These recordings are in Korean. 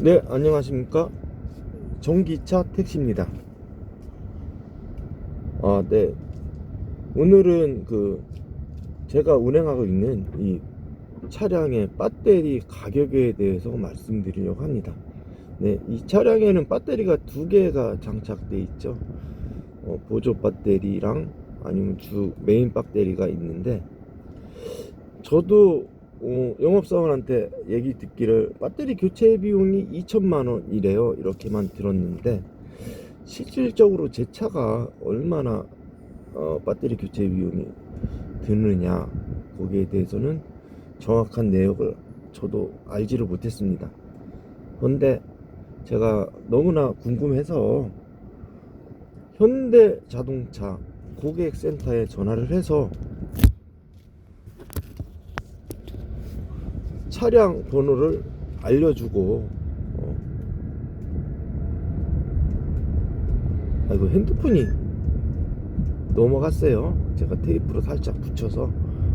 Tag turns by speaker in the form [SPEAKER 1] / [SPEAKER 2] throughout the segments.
[SPEAKER 1] 네, 안녕하십니까. 전기차 택시입니다. 아, 네. 오늘은 그, 제가 운행하고 있는 이 차량의 배터리 가격에 대해서 말씀드리려고 합니다. 네, 이 차량에는 배터리가 두 개가 장착되어 있죠. 어, 보조 배터리랑 아니면 주 메인 배터리가 있는데, 저도 어, 영업사원한테 얘기 듣기를 배터리 교체 비용이 2천만 원이래요. 이렇게만 들었는데 실질적으로 제 차가 얼마나 어, 배터리 교체 비용이 드느냐 거기에 대해서는 정확한 내역을 저도 알지를 못했습니다. 그런데 제가 너무나 궁금해서 현대 자동차 고객센터에 전화를 해서 차량 번호를 알려주고 어. 아이고 핸드폰이 넘어갔어요. 제가 테이프로 살짝 붙여서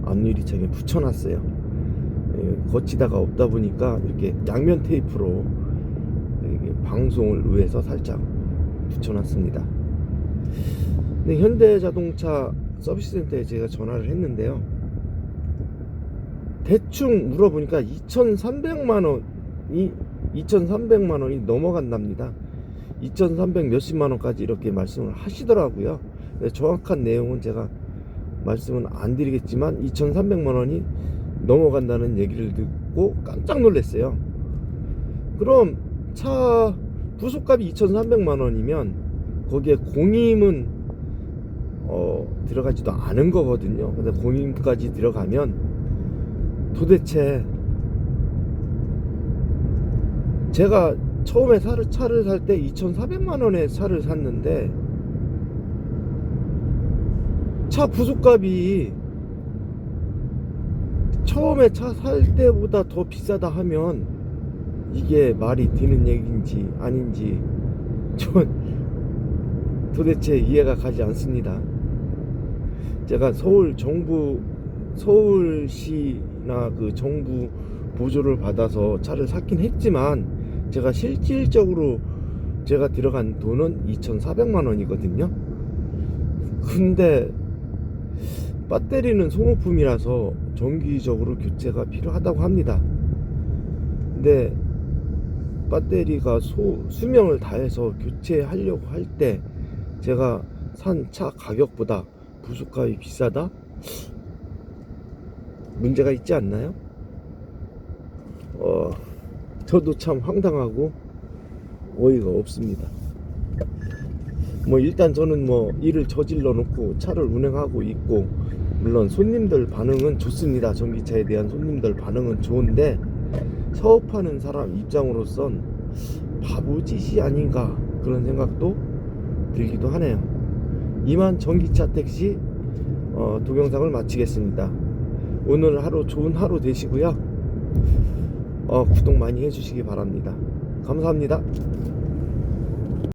[SPEAKER 1] 앞유리창에 붙여놨어요. 예, 거치다가 없다 보니까 이렇게 양면 테이프로 이게 방송을 위해서 살짝 붙여놨습니다. 근데 현대자동차 서비스 센터에 제가 전화를 했는데요 대충 물어보니까 2,300만 원이 2,300만 원이 넘어간답니다. 2,300 몇십만 원까지 이렇게 말씀을 하시더라고요. 네, 정확한 내용은 제가 말씀은 안 드리겠지만 2,300만 원이 넘어간다는 얘기를 듣고 깜짝 놀랐어요. 그럼 차 부속값이 2,300만 원이면 거기에 공임은 어, 들어가지도 않은 거거든요. 근데 공임까지 들어가면 도대체 제가 처음에 차를, 차를 살 때 2,400만 원에 차를 샀는데 차 부속값이 처음에 차 살 때보다 더 비싸다 하면 이게 말이 되는 얘기인지 아닌지 전 도대체 이해가 가지 않습니다. 제가 서울 정부 서울시 나 그 정부 보조를 받아서 차를 샀긴 했지만 제가 실질적으로 제가 들어간 돈은 2,400만 원이거든요. 근데 배터리는 소모품이라서 정기적으로 교체가 필요하다고 합니다. 근데 배터리가 소, 수명을 다해서 교체하려고 할 때 제가 산 차 가격보다 부속값이 비싸다? 문제가 있지 않나요? 어, 저도 참 황당하고 어이가 없습니다. 뭐 일단 저는 뭐 일을 저질러 놓고 차를 운행하고 있고 물론 손님들 반응은 좋습니다. 전기차에 대한 손님들 반응은 좋은데 사업하는 사람 입장으로선 바보짓이 아닌가 그런 생각도 들기도 하네요. 이만 전기차 택시 어, 동영상을 마치겠습니다. 오늘 하루 좋은 하루 되시고요. 어, 구독 많이 해주시기 바랍니다. 감사합니다.